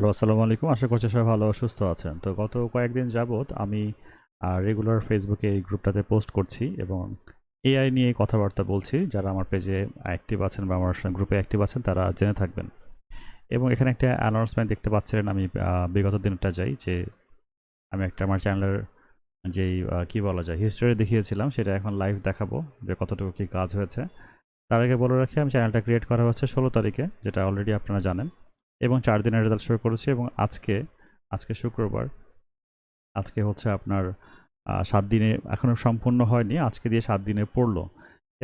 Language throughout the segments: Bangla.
হ্যালো, আসসালামু আলাইকুম। আশা করছি সবাই ভালো সুস্থ আছেন। তো গত কয়েকদিন যাবৎ আমি রেগুলার ফেসবুকে এই গ্রুপটাতে পোস্ট করছি এবং এআই নিয়ে কথাবার্তা বলছি। যারা আমার পেজে অ্যাক্টিভ আছেন বা আমার গ্রুপে অ্যাক্টিভ আছেন, তারা জেনে থাকবেন। এবং এখানে একটা অ্যানাউন্সমেন্ট দেখতে পাচ্ছিলেন আমি বিগত দিনটা যাই যে আমি একটা আমার চ্যানেলের যেই কি বলা যায় হিস্টোরি দেখিয়েছিলাম। সেটা এখন লাইভ দেখাবো যে কতটুকু কি কাজ হয়েছে। তার আগে বলে রাখি, আমি চ্যানেলটা ক্রিয়েট করা হচ্ছে ষোলো তারিখে, যেটা অলরেডি আপনারা জানেন। এবং চার দিনের রেজাল্ট শুরু করেছি এবং আজকে আজকে শুক্রবার, আজকে হচ্ছে আপনার সাত দিনে এখনও সম্পূর্ণ হয়নি, আজকে দিয়ে সাত দিনে পড়ল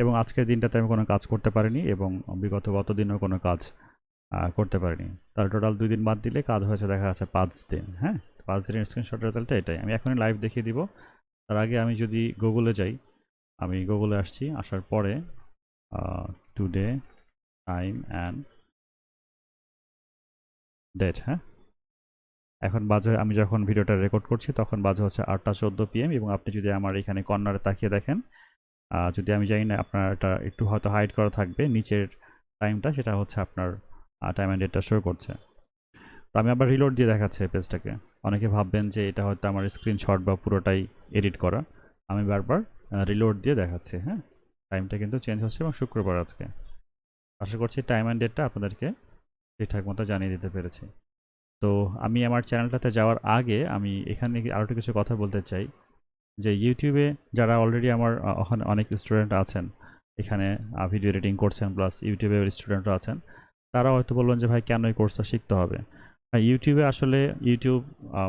এবং আজকের দিনটাতে আমি কোনো কাজ করতে পারিনি এবং বিগত গত দিনও কোনো কাজ করতে পারিনি। তাহলে টোটাল দুই দিন বাদ দিলে কাজ হয়েছে দেখা যাচ্ছে পাঁচ দিন হ্যাঁ? পাঁচ দিনের স্ক্রিনশট রেজাল্টটা এটাই। আমি এখনই লাইভ দেখিয়ে দিব। তার আগে আমি যদি গুগলে যাই, আমি গুগলে আসছি, আসার পরে টুডে টাইম অ্যান্ড ডেট হ্যাঁ? এখন বাজে, আমি যখন ভিডিওটা রেকর্ড করছি, তখন বাজে হচ্ছে আটটা চোদ্দ পিএম এবং আপনি যদি আমার এখানে কর্নারে তাকিয়ে দেখেন যদি আমি জানি না আপনার এটা একটু হয়তো হাইড করা থাকবে, নিচের টাইমটা সেটা হচ্ছে আপনার টাইম অ্যান্ড ডেটটা শো করছে। তো আমি আবার রিলোড দিয়ে দেখাচ্ছি পেজটাকে অনেকে ভাববেন যে এটা হয়তো আমার স্ক্রিনশট বা পুরোটাই এডিট করা। আমি বারবার রিলোড দিয়ে দেখাচ্ছি হ্যাঁ? টাইমটা কিন্তু চেঞ্জ হচ্ছে এবং শুক্রবার আজকে। আশা করছি টাইম অ্যান্ড ডেটটা আপনাদেরকে ঠিকঠাক মতো জানিয়ে দিতে পেরেছি। তো আমি আমার চ্যানেলটাতে যাওয়ার আগে আমি এখানে আরও একটু কিছু কথা বলতে চাই। যে ইউটিউবে যারা অলরেডি আমার ওখানে অনেক স্টুডেন্ট আছেন, এখানে ভিডিও এডিটিং করছেন প্লাস ইউটিউবে স্টুডেন্টরা আছেন, তারা হয়তো বললেন যে, ভাই, কেন এই কোর্সটা শিখতে হবে? ইউটিউবে আসলে ইউটিউব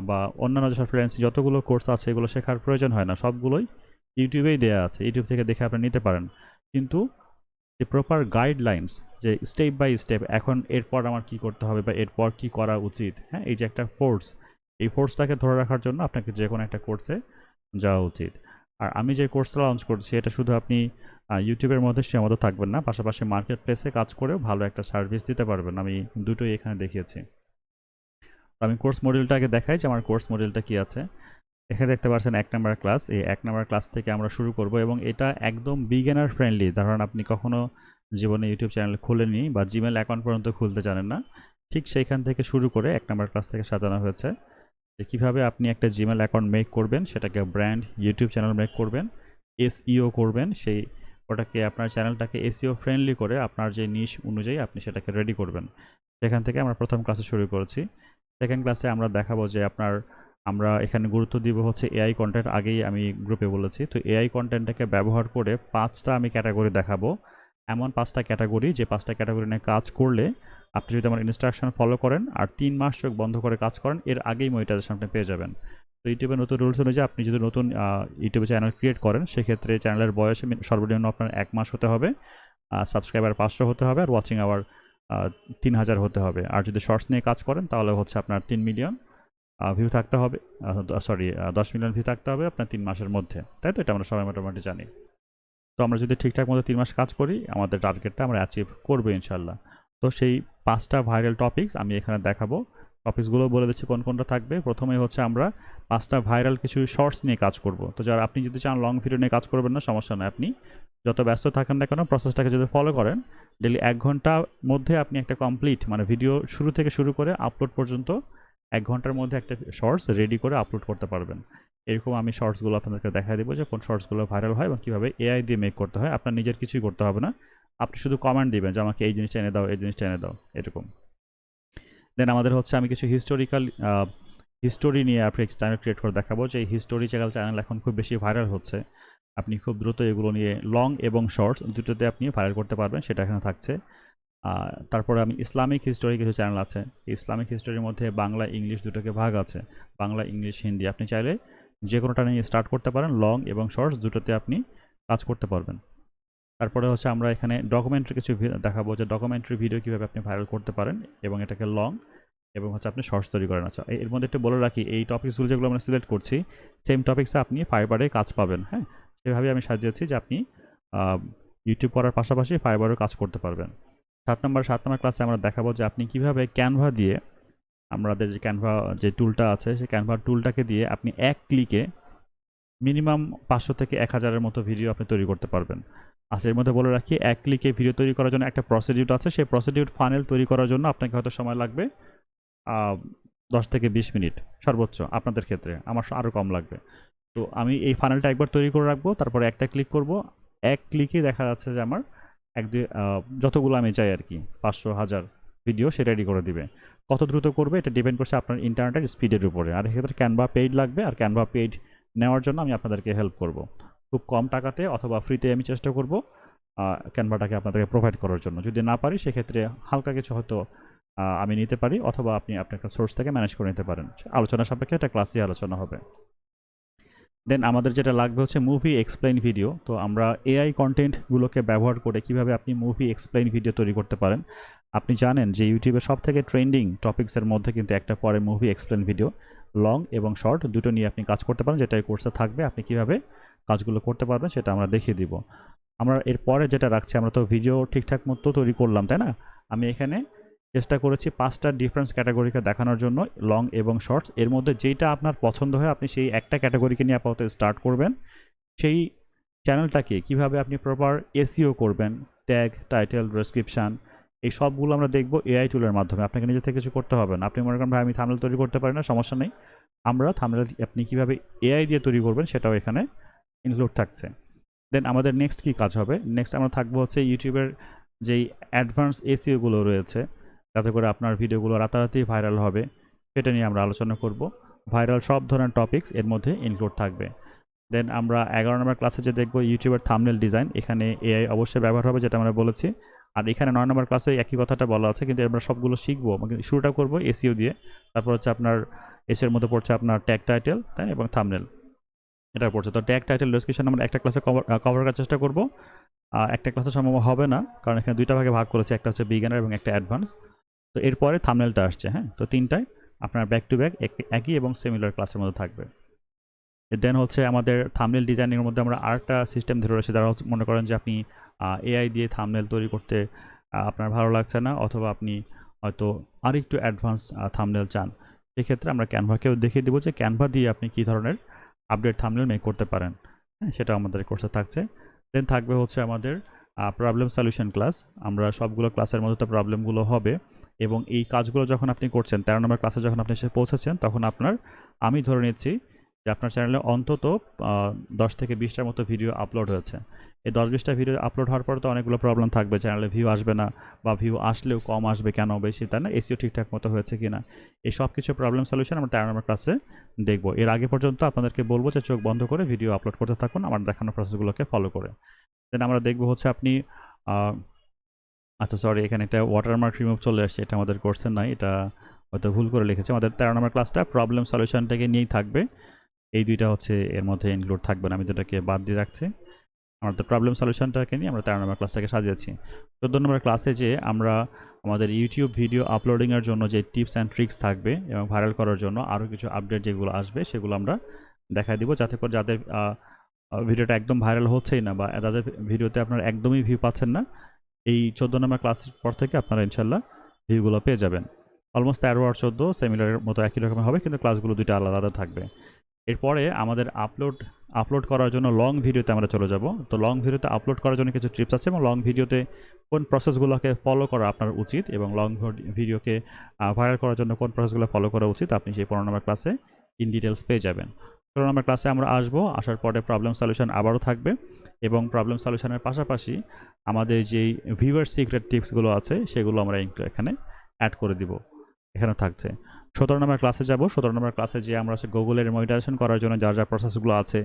বা অন্যান্য যেসব ফ্রিল্যান্সিং যতগুলো কোর্স আছে, এগুলো শেখার প্রয়োজন হয় না। সবগুলোই ইউটিউবেই দেওয়া আছে। ইউটিউব থেকে দেখে আপনি নিতে পারেন। কিন্তু যে প্রপার গাইডলাইন্স যে স্টেপ বাই স্টেপ এখন এরপর আমার কি করতে হবে বা এরপর কি করা উচিত হ্যাঁ? এই যে একটা ফোর্স এই ফোর্সটাকে ধরে রাখার জন্য আপনাকে যে কোনো একটা কোর্সে যাওয়া উচিত। আর আমি যে কোর্সটা লঞ্চ করছি এটা শুধু আপনি ইউটিউবের মধ্যে সীমাবদ্ধ থাকবেন না, পাশাপাশি মার্কেট প্লেসে কাজ করেও ভালো একটা সার্ভিস দিতে পারবেন। আমি দুটোই এখানে দেখিয়েছি। আমি কোর্স মডিউলটাকে দেখাই যে আমার কোর্স মডিউলটা কি আছে। এখানে দেখতে পাচ্ছেন এক নাম্বার ক্লাস। এই এক নাম্বার ক্লাস থেকে আমরা শুরু করব এবং এটা একদম বিগিনার ফ্রেন্ডলি ধরুন আপনি কখনো জীবনে ইউটিউব চ্যানেল খুলেনি বা জিমেল অ্যাকাউন্ট পর্যন্ত খুলতে জানেন না, ঠিক সেইখান থেকে শুরু করে এক নাম্বার ক্লাস থেকে সাজানো হয়েছে। যে কীভাবে আপনি একটা জিমেল অ্যাকাউন্ট মেক করবেন, সেটাকে ব্র্যান্ড ইউটিউব চ্যানেল মেক করবেন এসইও করবেন, সেই ওটাকে আপনার চ্যানেলটাকে এসইও ফ্রেন্ডলি করে আপনার যে নিশ অনুযায়ী আপনি সেটাকে রেডি করবেন। সেখান থেকে আমরা প্রথম ক্লাসে শুরু করেছি। সেকেন্ড ক্লাসে আমরা দেখাবো যে আপনার আমরা এখানে গুরুত্ব দিব হচ্ছে এআই কন্টেন্ট আগেই আমি গ্রুপে বলেছি। তো এআই কন্টেন্টটাকে ব্যবহার করে পাঁচটা আমি ক্যাটাগরি দেখাবো। এমন পাঁচটা ক্যাটাগরি যে পাঁচটা ক্যাটাগরি নিয়ে কাজ করলে আপনি যদি আমার ইনস্ট্রাকশন ফলো করেন আর তিন মাস চোখ বন্ধ করে কাজ করেন, এর আগেই মনিটাইজেশন আপনি পেয়ে যাবেন। তো ইউটিউবে নতুন রুলস অনুযায়ী আপনি যদি নতুন ইউটিউবে চ্যানেল ক্রিয়েট করেন, সেক্ষেত্রে চ্যানেলের বয়সে সর্বনিম্ন আপনার এক মাস হতে হবে সাবস্ক্রাইবার পাঁচশো হতে হবে আর ওয়াচিং আওয়ার তিন হাজার হতে হবে। আর যদি শর্টস নিয়ে কাজ করেন, তাহলে হচ্ছে আপনার তিন মিলিয়ন ভিউ থাকতে হবে সরি দশ মিলিয়ন ভিউ থাকতে হবে আপনার তিন মাসের মধ্যে। তাই তো? এটা আমরা সবাই মোটামুটি জানি। তো আমরা যদি ঠিকঠাক মতো তিন মাস কাজ করি, আমাদের টার্গেটটা আমরা অ্যাচিভ করব ইনশাল্লাহ তো সেই পাঁচটা ভাইরাল টপিকস আমি এখানে দেখাবো। টপিকসগুলো বলে দিচ্ছি কোন কোনটা থাকবে। প্রথমে হচ্ছে আমরা পাঁচটা ভাইরাল কিছু শর্টস নিয়ে কাজ করব। তো যারা আপনি যদি চান লং ভিডিও নিয়ে কাজ করবেন না, সমস্যা নয় আপনি যত ব্যস্ত থাকেন না কেন প্রসেসটাকে যদি ফলো করেন ডেলি এক ঘণ্টার মধ্যে আপনি একটা কমপ্লিট মানে ভিডিও শুরু থেকে শুরু করে আপলোড পর্যন্ত এক ঘণ্টার মধ্যে একটা শর্টস রেডি করে আপলোড করতে পারবেন। এরকম আমি শর্টসগুলো আপনাদেরকে দেখা দেবো যে কোন শর্টসগুলো ভাইরাল হয় এবং কীভাবে এআই দিয়ে মেক করতে হয়। আপনার নিজের কিছুই করতে হবে না। আপনি শুধু কমেন্ট দিবেন যে আমাকে এই জিনিসটা এনে দাও, এই জিনিসটা এনে দাও, এরকম। দেন আমাদের হচ্ছে আমি কিছু হিস্টোরিক্যাল হিস্টোরি নিয়ে আপনি চ্যানেল ক্রিয়েট করে দেখাবো যে হিস্টোরিক্যাল চ্যানেল চ্যানেল এখন খুব বেশি ভাইরাল হচ্ছে। আপনি খুব দ্রুত এগুলো নিয়ে লং এবং শর্টস দুটোতে আপনি ভাইরাল করতে পারবেন, সেটা এখানে থাকছে। তারপরে আমি ইসলামিক হিস্টোরি কিছু চ্যানেল আছে। ইসলামিক হিস্টোরির মধ্যে বাংলা, ইংলিশ দুটোকে ভাগ আছে। বাংলা, ইংলিশ, হিন্দি, আপনি চাইলে যে কোনোটা নিয়ে স্টার্ট করতে পারেন। লং এবং শর্টস দুটোতে আপনি কাজ করতে পারবেন। তারপরে হচ্ছে আমরা এখানে ডকুমেন্টারি কিছু দেখাবো যে ডকুমেন্টারি ভিডিও কীভাবে আপনি ভাইরাল করতে পারেন এবং এটাকে লং এবং হচ্ছে আপনি শর্টস তৈরি করেন। আচ্ছা এর মধ্যে একটু বলে রাখি, এই টপিকসগুলো যেগুলো আমরা সিলেক্ট করছি সেম টপিক্সে আপনি ফাইবারে কাজ পাবেন হ্যাঁ? সেভাবে আমি সাজিয়েছি যে আপনি ইউটিউব করার পাশাপাশি ফাইবারও কাজ করতে পারবেন। সাত নম্বর সাত নম্বর ক্লাসে আমরা দেখাবো যে আপনি কীভাবে ক্যানভা দিয়ে আমাদের যে ক্যানভা যে টুলটা আছে, সেই ক্যানভা টুলটাকে দিয়ে আপনি এক ক্লিকে মিনিমাম পাঁচশো থেকে এক হাজারের মতো ভিডিও আপনি তৈরি করতে পারবেন। আচ্ছা এর মধ্যে বলে রাখি, এক ক্লিকে ভিডিও তৈরি করার জন্য একটা প্রসিডিউট আছে। সেই প্রসিডিউট ফানেল তৈরি করার জন্য আপনাকে হয়তো সময় লাগবে দশ থেকে বিশ মিনিট সর্বোচ্চ আপনাদের ক্ষেত্রে। আমার আরও কম লাগবে। তো আমি এই ফানেলটা একবার তৈরি করে রাখব, তারপরে একটা ক্লিক করব। এক ক্লিকে দেখা যাচ্ছে যে আমার এক দুই যতগুলো আমি চাই আর কি, পাঁচশো হাজার ভিডিও সে রেডি করে দিবে। কত দ্রুত করবে এটা ডিপেন্ড করছে আপনার ইন্টারনেটের স্পিডের উপরে। আর এক্ষেত্রে ক্যানভা পেইড লাগবে, আর ক্যানভা পেইড নেওয়ার জন্য আমি আপনাদেরকে হেল্প করব। খুব কম টাকাতে অথবা ফ্রিতে আমি চেষ্টা করব ক্যানভাটাকে আপনাদেরকে প্রোভাইড করার জন্য। যদি না পারি, সেক্ষেত্রে হালকা কিছু হয়তো আমি নিতে পারি, অথবা আপনি আপনার সোর্স থেকে ম্যানেজ করে নিতে পারেন। আলোচনা সাপেক্ষে একটা ক্লাসে আলোচনা হবে। দেন আমাদের যেটা লাগবে হচ্ছে মুভি এক্সপ্লেইন ভিডিও তো আমরা এআই কন্টেন্টগুলোকে ব্যবহার করে কীভাবে আপনি মুভি এক্সপ্লেইন ভিডিও তৈরি করতে পারেন। আপনি জানেন যে ইউটিউবে সব থেকে ট্রেন্ডিং টপিক্সের মধ্যে কিন্তু একটা পরে মুভি এক্সপ্লেন ভিডিও লং এবং শর্ট দুটো নিয়ে আপনি কাজ করতে পারেন যেটা এই কোর্সে থাকবে। আপনি কীভাবে কাজগুলো করতে পারবেন সেটা আমরা দেখিয়ে দিব। আমরা এরপরে যেটা রাখছি, আমরা তো ভিডিও ঠিকঠাক মতো তৈরি করলাম, তাই না? আমি এখানে চেষ্টা করেছি পাঁচটা ডিফারেন্স ক্যাটাগরিকে দেখানোর জন্য লং এবং শর্টস এর মধ্যে যেইটা আপনার পছন্দ হয়, আপনি সেই একটা ক্যাটাগরিকে নিয়ে আপাতত স্টার্ট করবেন। সেই চ্যানেলটাকে কীভাবে আপনি প্রপার এসিও করবেন? ট্যাগ টাইটেল ডেসক্রিপশান এই সবগুলো আমরা দেখব এআই টুলের মাধ্যমে। আপনাকে নিজে থেকে কিছু করতে হবে না। আপনি মনে করেন, ভাই, আমি থামনেল তৈরি করতে পারি না, সমস্যা নেই। আমরা থামনেল আপনি কীভাবে এআই দিয়ে তৈরি করবেন, সেটাও এখানে ইনক্লুড থাকছে। দেন আমাদের নেক্সট কি কাজ হবে? নেক্সট আমরা থাকব হচ্ছে ইউটিউবের যেই অ্যাডভান্স এসিওগুলো রয়েছে যাতে করে আপনার ভিডিওগুলো রাতারাতি ভাইরাল হবে, সেটা নিয়ে আমরা আলোচনা করব। ভাইরাল সব ধরনের টপিকস এর মধ্যে ইনক্লুড থাকবে। দেন আমরা এগারো নম্বর ক্লাসে যে দেখব ইউটিউবের থামনেল ডিজাইন এখানে এআই অবশ্যই ব্যবহার হবে যেটা আমরা বলেছি। আর এখানে নয় নম্বর ক্লাসে একই কথাটা বলা আছে, কিন্তু আমরা সবগুলো শিখব। মানে শুরুটা করব এসিও দিয়ে, তারপর হচ্ছে আপনার এসের মধ্যে পড়ছে আপনার ট্যাগ টাইটেল তাই এবং থামনেল এটা পড়ছে। তো ট্যাগ টাইটেল ডেসক্রিপশন আমরা একটা ক্লাসে কভার কভার করার চেষ্টা করব। একটা ক্লাসে সম্ভব হবে না, কারণ এখানে দুইটা ভাগে ভাগ করেছে, একটা হচ্ছে বিজ্ঞানের এবং একটা অ্যাডভান্স তো এরপরে থামনেলটা আসছে হ্যাঁ? তো তিনটায় আপনার ব্যাক টু ব্যাক একই এবং সিমিলার ক্লাসের মধ্যে থাকবে। দেন হচ্ছে আমাদের থামনেল ডিজাইনের মধ্যে আমরা আরেকটা সিস্টেম ধরে রয়েছে যারা মনে করেন যে আপনি এআই দিয়ে থামনেল তৈরি করতে আপনার ভালো লাগছে না, অথবা আপনি হয়তো আরেকটু অ্যাডভান্স থামনেল চান সেক্ষেত্রে আমরা ক্যানভাকেও দেখিয়ে দেবো যে ক্যানভা দিয়ে আপনি কী ধরনের আপডেট থামনেল মেক করতে পারেন হ্যাঁ? সেটা আমাদের কোর্সে থাকছে। দেন থাকবে হচ্ছে আমাদের প্রবলেম সলিউশন ক্লাস আমরা সবগুলো ক্লাসের মধ্যে তো প্রবলেমগুলো হবে। এবং এই কাজগুলো যখন আপনি করছেন, তেরো নম্বর ক্লাসে যখন আপনি এসে পৌঁছেছেন, তখন আপনার, আমি ধরে নিচ্ছি যে আপনার চ্যানেলে অন্তত দশ থেকে বিশটার মতো ভিডিও আপলোড হয়েছে। এই দশ বিশটা ভিডিও আপলোড হওয়ার পরে তো অনেকগুলো প্রবলেম থাকবে চ্যানেলে ভিউ আসবে না বা ভিউ আসলেও কম আসবে কেন বেশি তাই না? এসিও ঠিকঠাক মতো হয়েছে কি না? এই সব কিছু প্রবলেম সলিউশন আমরা তেরো নম্বর ক্লাসে দেখব। এর আগে পর্যন্ত আপনাদেরকে বলব যে চোখ বন্ধ করে ভিডিও আপলোড করতে থাকুন, আমার দেখানো প্রসেসগুলোকে ফলো করে। দেন আমরা দেখব হচ্ছে আপনি আচ্ছা সরি এখানে একটা ওয়াটারমার্ক রিমুভ চলে আসছে, এটা আমাদের কোর্সে নাই এটা হয়তো ভুল করে লিখেছে। আমাদের তেরো নম্বর ক্লাসটা প্রবলেম সলিউশনটাকে নিয়েই থাকবে। এই দুইটা হচ্ছে এর মধ্যে ইনক্লুড থাকবে না, আমি দুটাকে বাদ দিয়ে রাখছি। আমাদের প্রবলেম সলিউশনটাকে নিয়ে আমরা তেরো নম্বর ক্লাসটাকে সাজিয়েছি। চোদ্দ নম্বর ক্লাসে যে আমরা আমাদের ইউটিউব ভিডিও আপলোডিংয়ের জন্য যে টিপস অ্যান্ড ট্রিক্স থাকবে এবং ভাইরাল করার জন্য আরও কিছু আপডেট যেগুলো আসবে, সেগুলো আমরা দেখাই দিব। যাতে করে যাদের ভিডিওটা একদম ভাইরাল হচ্ছেই না বা যাদের ভিডিওতে আপনার একদমই ভিউ পাচ্ছেন না এই চোদ্দ নম্বর ক্লাসের পর থেকে আপনারা ইনশাল্লাহ ভিউগুলো পেয়ে যাবেন। অলমোস্ট তেরো আর চোদ্দ সেমিলারের মতো একই রকমের হবে, কিন্তু ক্লাসগুলো দুইটা আলাদা আলাদা থাকবে। এরপরে আমাদের আপলোড আপলোড করার জন্য লং ভিডিওতে আমরা চলে যাব। তো লং ভিডিওতে আপলোড করার জন্য কিছু টিপস আছে এবং লং ভিডিওতে কোন প্রসেসগুলোকে ফলো করা আপনার উচিত এবং লং ভিডিওকে ভাইরাল করার জন্য কোন প্রসেসগুলো ফলো করা উচিত, আপনি সেই পনেরো নম্বর ক্লাসে ইন ডিটেলস পেয়ে যাবেন। ষোলো নম্বর ক্লাসে আমরা আসব, আসার পরে প্রবলেম সলিউশন আবারও থাকবে। এবং প্রবলেম সলিউশনের পাশাপাশি আমাদের যেই ভিউয়ার সিক্রেট টিপসগুলো আছে, সেগুলো আমরা এখানে অ্যাড করে দিব। এখানে থাকছে। সতেরো নম্বর ক্লাসে যাব। সতেরো নম্বর ক্লাসে যে আমরা হচ্ছে গুগলের মনিটাইজেশন করার জন্য যার যা প্রসেসগুলো আছে,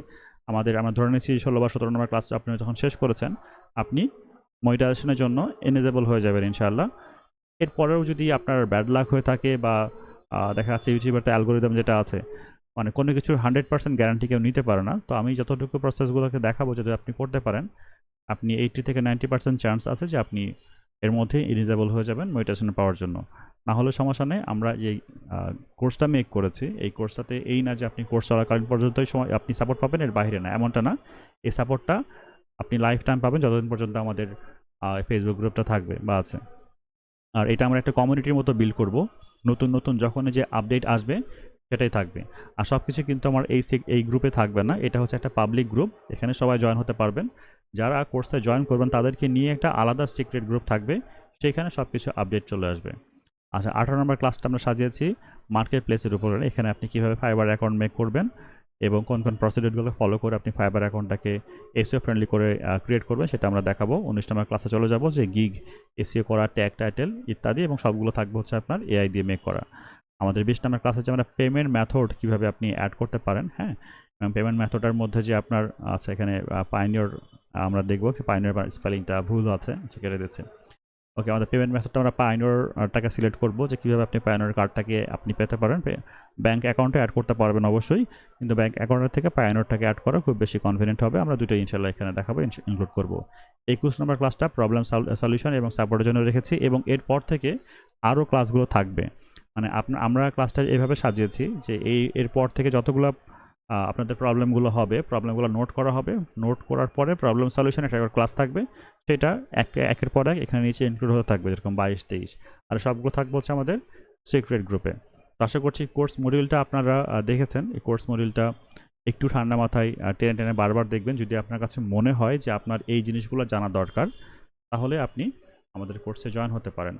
আমাদের, আমরা ধরে নিচ্ছি ষোলো বা সতেরো নম্বর ক্লাস আপনি যখন শেষ করেছেন, আপনি মনিটাইজেশনের জন্য এনেজেবল হয়ে যাবেন ইনশাআল্লাহ। এরপরেও যদি আপনার ব্যাড লাক হয়ে থাকে বা দেখা যাচ্ছে ইউটিউবের তো অ্যালগোরিদম যেটা আছে মানে কোনো কিছুর হান্ড্রেড পার্সেন্ট গ্যারান্টি কেউ নিতে পারে না। তো আমি যতটুকু প্রসেসগুলোকে দেখাবো যদি আপনি করতে পারেন, আপনি এইটটি থেকে নাইনটি পার্সেন্ট চান্স আছে যে আপনি এর মধ্যে এলিজেবল হয়ে যাবেন মনিটাইজেশন পাওয়ার জন্য। না হলে সমস্যা নেই, আমরা যে কোর্সটা মেক করেছি, এই কোর্সটাতে এই না যে আপনি কোর্স চলাকালীন পর্যন্তই সময়, আপনি সাপোর্ট পাবেন, এর বাইরে না। এমনটা না, এই সাপোর্টটা আপনি লাইফ টাইম পাবেন যতদিন পর্যন্ত আমাদের ফেসবুক গ্রুপটা থাকবে বা আছে। আর এটা আমরা একটা কমিউনিটির মতো বিল্ড করব। নতুন নতুন যখন যে আপডেট আসবে সেটাই থাকবে। আর সব কিছু কিন্তু আমার এই এই গ্রুপে থাকবে না। এটা হচ্ছে একটা পাবলিক গ্রুপ এখানে সবাই জয়েন হতে পারবেন। যারা কোর্সে জয়েন করবেন, তাদেরকে নিয়ে একটা আলাদা সিক্রেট গ্রুপ থাকবে। সেখানে সব কিছু আপডেট চলে আসবে। আচ্ছা আঠারো নম্বর ক্লাসটা আমরা সাজিয়েছি। মার্কেট প্লেসের উপরে। এখানে আপনি কীভাবে ফাইবার অ্যাকাউন্ট মেক করবেন এবং কোন কোন প্রসিডিউরগুলো ফলো করে আপনি ফাইবার অ্যাকাউন্টটাকে এসিও ফ্রেন্ডলি করে ক্রিয়েট করবেন, সেটা আমরা দেখাবো। উনিশ নম্বর ক্লাসে চলে যাব যে গিগ এসিও করা ট্যাগ টাইটেল ইত্যাদি এবং সবগুলো থাকবে হচ্ছে আপনার এআই দিয়ে মেক করা। আমাদের বিশ নম্বর ক্লাসে যে আমরা পেমেন্ট মেথড কীভাবে আপনি অ্যাড করতে পারেন হ্যাঁ? এবং পেমেন্ট মেথডের মধ্যে যে আপনার আছে এখানে পাইনিয়র আমরা দেখব পাইনিয়র স্পেলিংটা ভুল আছে কেটে দিচ্ছে। ওকে আমাদের পেমেন্ট মেথডটা আমরা পাইনোরটাকে সিলেক্ট করব যে কীভাবে আপনি পাইনোর কার্ডটাকে আপনি পেতে পারেন। ব্যাঙ্ক অ্যাকাউন্টে অ্যাড করতে পারবেন অবশ্যই, কিন্তু ব্যাঙ্ক অ্যাকাউন্টের থেকে পাইনোরটাকে অ্যাড করা খুব বেশি কনভিনিয়েন্ট হবে। আমরা দুটো ইনশাল্লাহ এখানে দেখাবো ইনক্লুড করব। একুশ নম্বর ক্লাসটা প্রবলেম সলিউশন এবং সাপোর্টের জন্য রেখেছি এবং এরপর থেকে আরও ক্লাসগুলো থাকবে। মানে আপনার আমরা ক্লাসটা এভাবে সাজিয়েছি যে এই এরপর থেকে যতগুলো আপনাদের প্রবলেমগুলো হবে প্রবলেমগুলো নোট করা হবে নোট করার পরে প্রবলেম সলিউশন একটা ক্লাস থাকবে, সেটা এক, একের পর এক এখানে নিচে ইনক্লুড হতে থাকবে যেরকম বাইশ, তেইশ। আর সবগুলো থাকবে হচ্ছে আমাদের সিক্রেট গ্রুপে তো আশা করছি কোর্স মডিউলটা আপনারা দেখেছেন। এই কোর্স মডিউলটা একটু ঠান্ডা মাথায় টেনে টেনে বারবার দেখবেন। যদি আপনার কাছে মনে হয় যে আপনার এই জিনিসগুলো জানা দরকার, তাহলে আপনি আমাদের কোর্সে জয়েন হতে পারেন।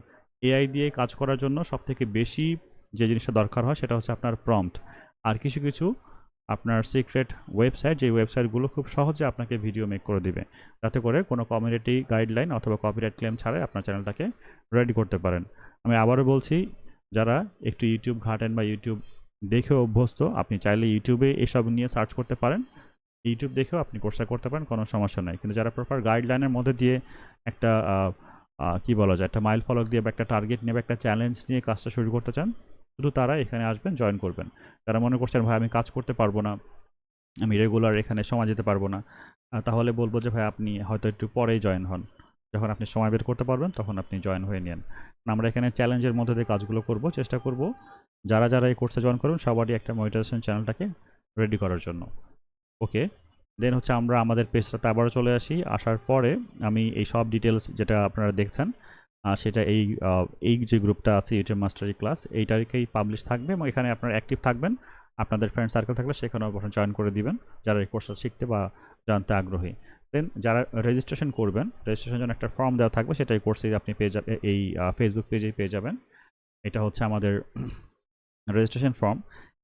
এআই দিয়ে কাজ করার জন্য সবথেকে বেশি যে জিনিসটা দরকার হয় সেটা হচ্ছে আপনার প্রম্পট আর কিছু কিছু আপনার সিক্রেট ওয়েবসাইট যে ওয়েবসাইটগুলো খুব সহজে আপনাকে ভিডিও মেক করে দিবে। যাতে করে কোনো কমিউনিটি গাইডলাইন অথবা কপিরাইট ক্লেম ছাড়াই আপনার চ্যানেলটাকে রেডি করতে পারেন। আমি আবারও বলছি, যারা একটু ইউটিউব ঘাটেন বা ইউটিউব দেখেও অভ্যস্ত, আপনি চাইলে ইউটিউবে এসব নিয়ে সার্চ করতে পারেন। ইউটিউব দেখেও আপনি কোর্সটা করতে পারেন, কোনো সমস্যা নাই। কিন্তু যারা প্রপার গাইডলাইনের মধ্যে দিয়ে একটা কি বলা যায়, একটা মাইল ফলক দিয়ে বা একটা টার্গেট নিয়ে বা একটা চ্যালেঞ্জ নিয়ে কাজটা শুরু করতে চান, শুধু তারা এখানে আসবেন জয়েন করবেন। যারা মনে করছেন, ভাই, আমি কাজ করতে পারব না, আমি রেগুলার এখানে সময় যেতে পারব না তাহলে বলব যে, ভাই, আপনি হয়তো একটু পরেই জয়েন হন। যখন আপনি সময় বের করতে পারবেন, তখন আপনি জয়েন হয়ে নিন। আমরা এখানে চ্যালেঞ্জের মধ্যে দিয়ে কাজগুলো করব, চেষ্টা করব, যারা যারা এই কোর্সে জয়েন করবেন সবারই একটা মনিটাইজেশন চ্যানেলটাকে রেডি করার জন্য। ওকে দেন হচ্ছে আমরা আমাদের পেজটাতে আবারও চলে আসি। আসার পরে আমি এই সব ডিটেলস যেটা আপনারা দেখছেন সেটা এই এই যে গ্রুপটা আছে ইউটিউব মাস্টারি ক্লাস এইটাকেই পাবলিশ থাকবে এবং এখানে আপনারা অ্যাক্টিভ থাকবেন। আপনাদের ফ্রেন্ড সার্কেল থাকলে সেখানেও বসে জয়েন করে দিবেন, যারা এই কোর্সটা শিখতে বা জানতে আগ্রহী। দেন যারা রেজিস্ট্রেশন করবেন রেজিস্ট্রেশন জন্য একটা ফর্ম দেওয়া থাকবে, সেটা এই কোর্সে আপনি পেয়ে যাবেন এই ফেসবুক পেজেই পেয়ে যাবেন। এটা হচ্ছে আমাদের রেজিস্ট্রেশন ফর্ম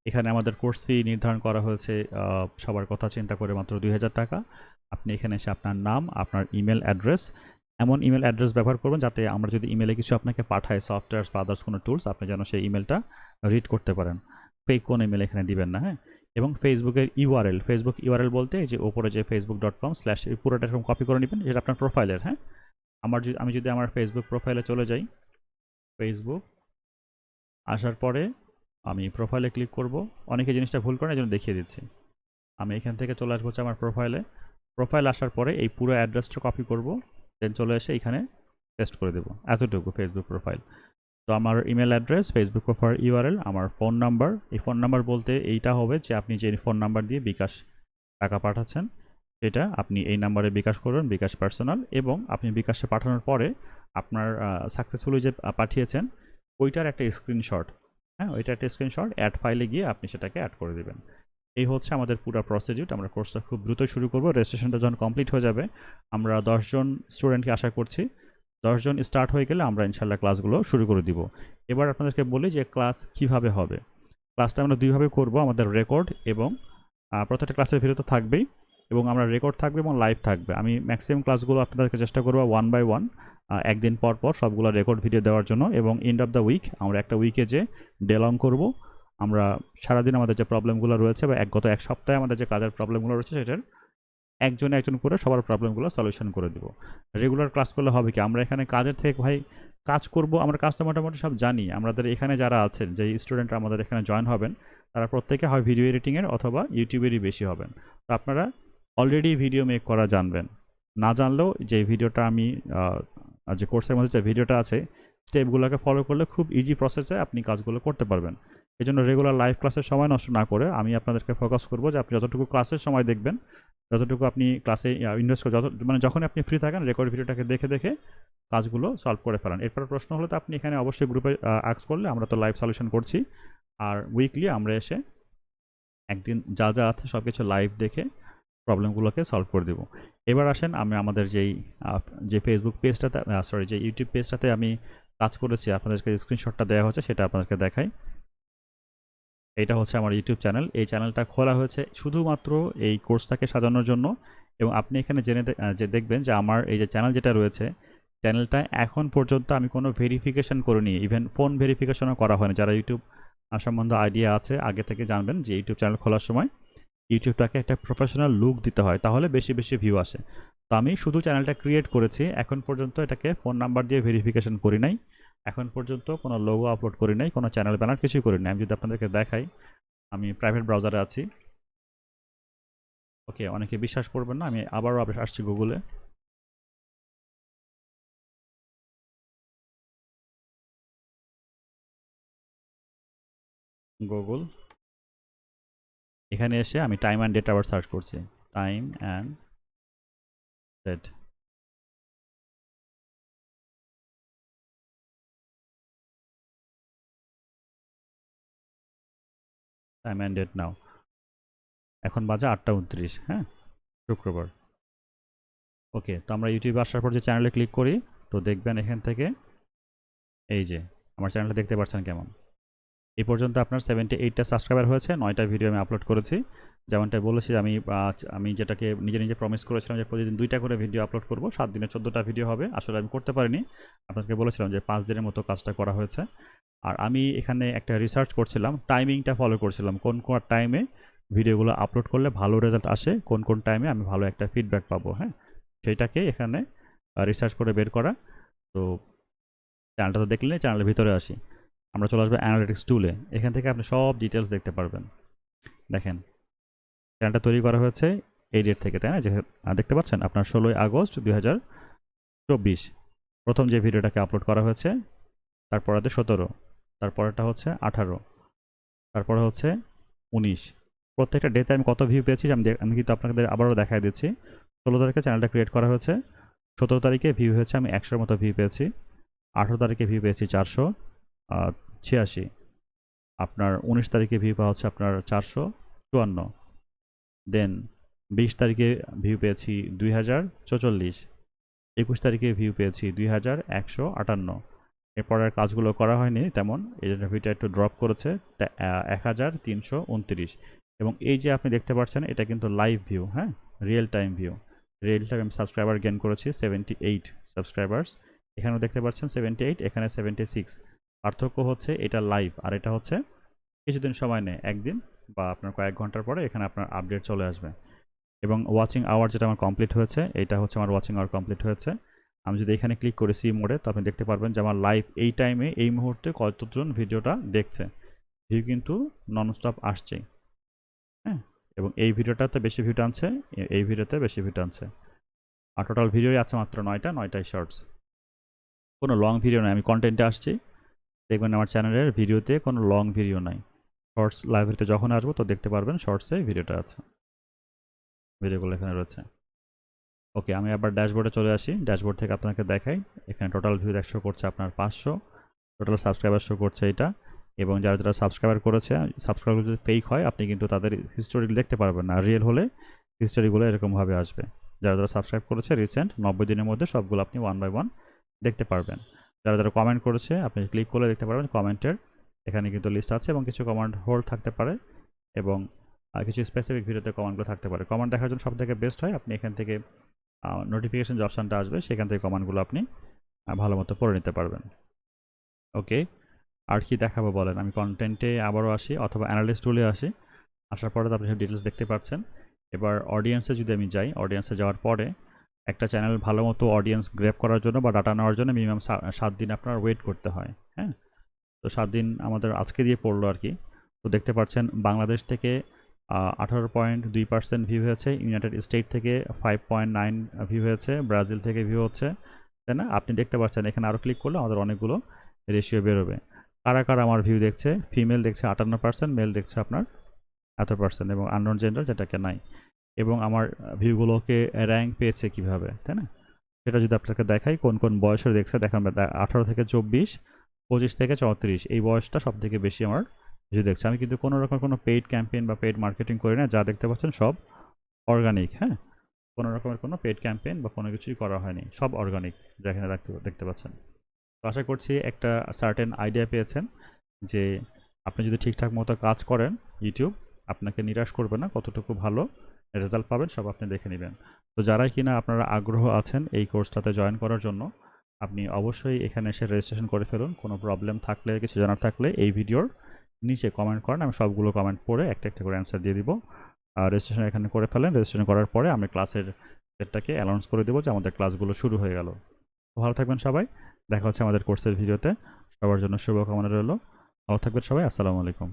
এখানে আমাদের কোর্স ফি নির্ধারণ করা হয়েছে সবার কথা চিন্তা করে মাত্র দুই হাজার টাকা। আপনি এখানে এসে আপনার নাম, আপনার ইমেল অ্যাড্রেস এমন ইমেল অ্যাড্রেস ব্যবহার করবেন যাতে আমরা যদি ইমেলে কিছু আপনাকে পাঠাই সফটওয়্যার বা আদার্স কোনো টুলস আপনি যেন সেই ইমেলটা রিড করতে পারেন। ফেক কোনো ইমেল এখানে দিবেন না হ্যাঁ? এবং ফেসবুকের ইউআরএল ফেসবুক ইউআরএল বলতে যে ওপরে যে ফেসবুক ডট কম স্ল্যাশ পুরোটা এরকম কপি করে নেবেন, যেটা আপনার প্রোফাইলের হ্যাঁ? আমার আমি যদি আমার ফেসবুক প্রোফাইলে চলে যাই ফেসবুক আসার পরে আমি প্রোফাইলে ক্লিক করব। অনেকে জিনিসটা ভুল করেন এই জন্য দেখিয়ে দিচ্ছি। আমি এখান থেকে চলে আসব হচ্ছে আমার প্রোফাইলে প্রোফাইল আসার পরে এই পুরো অ্যাড্রেসটা কপি করব দেন চলে এসে এখানে পেস্ট করে দেবো। এতটুকু ফেসবুক প্রোফাইল তো আমার email address Facebook profile URL আমার ফোন নাম্বার এই ফোন নাম্বার বলতে এইটা হবে যে আপনি যে ফোন নাম্বার দিয়ে বিকাশ টাকা পাঠাচ্ছেন, সেটা আপনি এই নাম্বারে বিকাশ করবেন, বিকাশ পার্সোনাল এবং আপনি বিকাশে পাঠানোর পরে আপনার সাকসেসফুলি যে পাঠিয়েছেন, ওইটার একটা স্ক্রিনশট হ্যাঁ ওইটা একটা স্ক্রিনশট অ্যাড ফাইলে গিয়ে আপনি সেটাকে অ্যাড করে দেবেন। এই হচ্ছে আমাদের পুরো প্রসিডিউট আমরা কোর্সটা খুব দ্রুত শুরু করব। রেজিস্ট্রেশনটা যখন কমপ্লিট হয়ে যাবে, আমরা দশজন স্টুডেন্টকে আশা করছি দশজন স্টার্ট হয়ে গেলে আমরা ইনশাল্লাহ ক্লাসগুলো শুরু করে দিব। এবার আপনাদেরকে বলি যে ক্লাস কীভাবে হবে। ক্লাসটা আমরা দুইভাবে করব, আমাদের রেকর্ড এবং প্রত্যেকটা ক্লাসের ভিডিও তো থাকবেই। এবং আমরা রেকর্ড থাকবে এবং লাইভ থাকবে। আমি ম্যাক্সিমাম ক্লাসগুলো আপনাদেরকে চেষ্টা করব ওয়ান বাই ওয়ান একদিন পর পর সবগুলো রেকর্ড ভিডিও দেওয়ার জন্য এবং এন্ড অফ দ্য উইক আমরা একটা উইকে যে ডেলং করব, আমরা সারাদিন আমাদের যে প্রবলেমগুলো রয়েছে বা এক গত এক সপ্তাহে আমাদের যে কাজের প্রবলেমগুলো রয়েছে সেটার একজন একজন করে সবার প্রবলেমগুলো সলিউশন করে দিব। রেগুলার ক্লাস করলে হবে কি? আমরা এখানে কাজের থেকে ভাই কাজ করব, আমরা কাজ তো মোটামুটি সব জানি। আমাদের এখানে যারা আছেন, যে স্টুডেন্টরা আমাদের এখানে জয়েন হবেন, তারা প্রত্যেকে হয় ভিডিও এডিটিংয়ের অথবা ইউটিউবেরই বেশি হবেন। তো আপনারা অলরেডি ভিডিও মেক করা জানবেন। না জানলেও যে ভিডিওটা আমি যে কোর্সের মধ্যে যে ভিডিওটা আছে স্টেপগুলোকে ফলো করলে খুব ইজি প্রসেসে আপনি কাজগুলো করতে পারবেন। এই জন্য রেগুলার লাইভ ক্লাসের সময় নষ্ট না করে আমি আপনাদেরকে ফোকাস করব যে আপনি যতটুকু ক্লাসের সময় দেখবেন, যতটুকু আপনি ক্লাসে ইনভেস্ট করে, যত মানে যখন আপনি ফ্রি থাকেন রেকর্ড ভিডিওটাকে দেখে দেখে কাজগুলো সলভ করে ফেলান। এরপর প্রশ্ন হলে, তো আপনি এখানে অবশ্যই গ্রুপে আক্স করলে আমরা তো লাইভ সলিউশন করছি। আর উইকলি আমরা এসে একদিন যা যা আছে সব কিছু লাইভ দেখে প্রবলেমগুলোকে সলভ করে দেবো। এবার আসেন আমি আমাদের যেই যে ফেসবুক পেজটাতে সরি যে ইউটিউব পেজটাতে আমি কাজ করেছি, আপনাদেরকে স্ক্রিনশটটা দেওয়া হচ্ছে সেটা আপনাদেরকে দেখাই। এটা হচ্ছে আমার ইউটিউব চ্যানেল এই চ্যানেলটা খোলা হয়েছে শুধুমাত্র এই কোর্সটাকে সাজানোর জন্য এবং আপনি এখানে জেনে যে দেখবেন যে আমার এই যে চ্যানেল যেটা রয়েছে চ্যানেলটা এখন পর্যন্ত আমি কোনো ভেরিফিকেশন করিনি। ইভেন ফোন ভেরিফিকেশনও করা হয়নি। যারা ইউটিউব সম্বন্ধে আইডিয়া আছে, আগে থেকে জানবেন যে ইউটিউব চ্যানেল খোলার সময়। ইউটিউবটাকে একটা প্রফেশনাল লুক দিতে হয়, তাহলে বেশি বেশি ভিউ আসে। তো আমি শুধু চ্যানেলটা ক্রিয়েট করেছি, এখন পর্যন্ত এটাকে ফোন নাম্বার দিয়ে ভেরিফিকেশন করি নাই, এখন পর্যন্ত কোনো লোগো আপলোড করি নাই, কোনো চ্যানেল ব্যানার কিছুই করি নাই। আমি যদি আপনাদেরকে দেখাই, আমি প্রাইভেট ব্রাউজারে আছি। ওকে অনেকে বিশ্বাস করবেন না, আমি আবারও আবার আসছি গুগলে গুগল এখানে এসে আমি টাইম অ্যান্ড ডেট আবার সার্চ করছি। Time and date time and date now এখন বাজে আটটা উনত্রিশ হ্যাঁ? শুক্রবার। ওকে তো আমরা ইউটিউবে আসার পর যে চ্যানেলে ক্লিক করি, তো দেখবেন এখান থেকে, এই যে, আমার চ্যানেলটা দেখতে পাচ্ছেন কেমন? এই পর্যন্ত আপনার সেভেন্টি এইটটা সাবস্ক্রাইবার হয়েছে, নয়টা ভিডিও আমি আপলোড করেছি। যেমনটা বলেছি, আমি আমি যেটাকে নিজে নিজে প্রমিস করেছিলাম যে প্রতিদিন দুইটা করে ভিডিও আপলোড করব, সাত দিনে চোদ্দোটা ভিডিও হবে। আসলে আমি করতে পারিনি। আপনাকে বলেছিলাম যে পাঁচ দিনের মতো কাজটা করা হয়েছে। আর আমি এখানে একটা রিসার্চ করছিলাম টাইমিংটা ফলো করছিলাম, কোন কোন টাইমে ভিডিওগুলো আপলোড করলে ভালো রেজাল্ট আসে, কোন কোন টাইমে আমি ভালো একটা ফিডব্যাক পাবো হ্যাঁ? সেইটাকে এখানে রিসার্চ করে বের করা। তো চ্যানেলটা তো দেখলেন চ্যানেলের ভিতরে আসি। আমরা চলে আসব অ্যানালিটিক্স টুলে এখান থেকে আপনি সব ডিটেলস দেখতে পারবেন। দেখেন চ্যানেলটা তৈরি করা হয়েছে এই ডেট থেকে, তাই না? যে দেখতে পাচ্ছেন? আপনার ষোলোই আগস্ট দুই হাজার চব্বিশ। প্রথম যে ভিডিওটাকে আপলোড করা হয়েছে, তারপর আছে সতেরো তারপরেটা হচ্ছে আঠারো, তারপরে হচ্ছে উনিশ। প্রত্যেকটা ডেতে আমি কত ভিউ পেয়েছি, আমি আমি কিন্তু আপনাদের আবারও দেখাই দিচ্ছি। ষোলো তারিখে চ্যানেলটা ক্রিয়েট করা হয়েছে, সতেরো তারিখে ভিউ হয়েছে, আমি একশোর মতো ভিউ পেয়েছি, আঠেরো তারিখে ভিউ পেয়েছি চারশো ছিয়াশি। আপনার উনিশ তারিখে ভিউ পাওয়া হচ্ছে আপনার চারশো চুয়ান্ন। দেন বিশ তারিখে ভিউ পেয়েছি দুই হাজার চৌচল্লিশ। একুশ তারিখে ভিউ পেয়েছি দুই হাজার একশো আটান্ন। এরপর আর কাজগুলো করা হয়নি তেমন, এই জন্য ভিউটা একটু ড্রপ করেছে এক হাজার তিনশো উনত্রিশ। এবং এই যে আপনি দেখতে পাচ্ছেন, এটা কিন্তু লাইভ ভিউ হ্যাঁ? Real time view real time subscriber gain করেছি সেভেন্টি এইট সাবস্ক্রাইবার্স এখানেও দেখতে পাচ্ছেন সেভেন্টি এইট এখানে সেভেন্টি সিক্স পার্থক্য হচ্ছে এটা লাইভ আর এটা হচ্ছে কিছুদিন সময় নেয়, একদিন বা আপনার কয়েক ঘণ্টার পরে এখানে আপনার আপডেট চলে আসবে। এবং ওয়াচিং আওয়ার যেটা আমার কমপ্লিট হয়েছে, এটা হচ্ছে আমার ওয়াচিং আওয়ার কমপ্লিট হয়েছে। আমি যদি এখানে ক্লিক করি সি মোডে তো আপনি দেখতে পারবেন যে আমার লাইভ এই টাইমে এই মুহূর্তে কতজন ভিডিওটা দেখছে। ভিউ কিন্তু ননস্টপ আসছেই। হ্যাঁ? এবং এই ভিডিওটাতে বেশি ভিউ টানছে, এই ভিডিওতে বেশি ভিউ টানছে। আর টোটাল ভিডিওই আছে মাত্র নয়টা নয়টাই শর্টস কোনো লং ভিডিও নয়, আমি কন্টেন্টে আসছি। দেখবেন আমার চ্যানেলের ভিডিওতে কোনো লং ভিডিও নাই। শর্টস লাইব্রেরিতে যখন আসব তো দেখতে পারবেন শর্টসে ভিডিওটা আছে। ভিডিওগুলো এখানে রয়েছে। ওকে আমি আবার ড্যাশবোর্ডে চলে আসি। ড্যাশবোর্ড থেকে আপনাকে দেখাই। এখানে টোটাল ভিউ একশো করছে আপনার পাঁচশো। টোটাল সাবস্ক্রাইবার শো করছে এটা। এবং যারা যারা সাবস্ক্রাইবার করেছে সাবস্ক্রাইবার যদি ফেক হয়, আপনি কিন্তু তাদের হিস্টোরি দেখতে পারবেন না। রিয়েল হলে হিস্টোরিগুলো এরকমভাবে আসবে। যারা যারা সাবস্ক্রাইব করেছে রিসেন্ট নব্বই দিনের মধ্যে সবগুলো আপনি ওয়ান বাই ওয়ান দেখতে পারবেন। যারা যারা কমেন্ট করেছে, আপনি ক্লিক করলে দেখতে পারবেন কমেন্টের এখানে কিন্তু লিস্ট আছে এবং কিছু কমেন্ট হোল্ড থাকতে পারে এবং কিছু স্পেসিফিক ভিডিওতে কমেন্টগুলো থাকতে পারে। কমেন্ট দেখার জন্য সব থেকে বেস্ট হয় আপনি এখান থেকে নোটিফিকেশন যে অপশানটা আসবে সেখান থেকে কমেন্টগুলো আপনি ভালো মতো পড়ে নিতে পারবেন। ওকে আর কি দেখাবো বলেন? আমি কন্টেন্টে আবারও আসি অথবা অ্যানালিস্ট টুলে আসি। আসার পরে তো আপনি সব ডিটেলস দেখতে পাচ্ছেন। এবার অডিয়েন্সে যদি আমি যাই অডিয়েন্সে যাওয়ার পরে একটা চ্যানেল ভালো মতো অডিয়েন্স গ্রেপ করার জন্য বা ডাটা নেওয়ার জন্য মিনিমাম সাত দিন আপনার ওয়েট করতে হয় হ্যাঁ? তো সাত দিন আমাদের আজকে দিয়ে পড়ল আর কি। তো দেখতে পাচ্ছেন বাংলাদেশ থেকে আঠারো পয়েন্ট দুই পার্সেন্ট ভিউ হয়েছে ইউনাইটেড স্টেট থেকে ফাইভ পয়েন্ট নাইন ভিউ হয়েছে ব্রাজিল থেকে ভিউ হচ্ছে, তাই না? আপনি দেখতে পাচ্ছেন, এখানে আরও ক্লিক করলে আমাদের অনেকগুলো রেশিও বেরোবে। কারা কারা আমার ভিউ দেখছে? ফিমেল দেখছে আটান্ন পার্সেন্ট মেল দেখছে আপনার এত পার্সেন্ট এবং আননোন জেন্ডার যেটাকে নাই। এবং আমার ভিউগুলোকে র্যাঙ্ক পেয়েছে কীভাবে, তাই না? সেটা যদি আপনাকে দেখাই, কোন কোন বয়সের দেখছে দেখান আঠারো থেকে চব্বিশ, পঁচিশ থেকে চৌত্রিশ, এই বয়সটা সব থেকে বেশি আমার ভিউ দেখছে। আমি কিন্তু কোনো রকম কোনো পেইড ক্যাম্পেইন বা পেইড মার্কেটিং করি না, যা দেখতে পাচ্ছেন সব অর্গানিক হ্যাঁ? কোনো রকমের কোনো পেইড ক্যাম্পেইন বা কোনো কিছুই করা হয়নি, সব অর্গানিক যেখানে দেখতে দেখতে পাচ্ছেন। তো আশা করছি একটা সার্টেন আইডিয়া পেয়েছেন যে আপনি যদি ঠিকঠাক মতো কাজ করেন ইউটিউব আপনাকে নিরাশ করবে না কতটুকু ভালো। রেজাল্ট পাবেন, সব আপনি দেখে নেবেন। তো যারাই কিনা আপনারা আগ্রহ আছেন এই কোর্সটাতে জয়েন করার জন্য, আপনি অবশ্যই এখানে এসে রেজিস্ট্রেশন করে ফেলুন, কোনো প্রবলেম থাকলে, কিছু জানার থাকলে এই ভিডিওর নিচে কমেন্ট করেন, আমি সবগুলো কমেন্ট পড়ে একটা একটা করে অ্যান্সার দিয়ে দিব। আর রেজিস্ট্রেশন এখানে করে ফেলেন রেজিস্ট্রেশন করার পরে আমি ক্লাসের ডেটটাকে অ্যানাউন্স করে দেবো যে আমাদের ক্লাসগুলো শুরু হয়ে গেল। ভালো থাকবেন সবাই, দেখা হচ্ছে আমাদের কোর্সের ভিডিওতে। সবার জন্য শুভকামনা রইল। ভালো থাকবেন সবাই, আসসালামু আলাইকুম।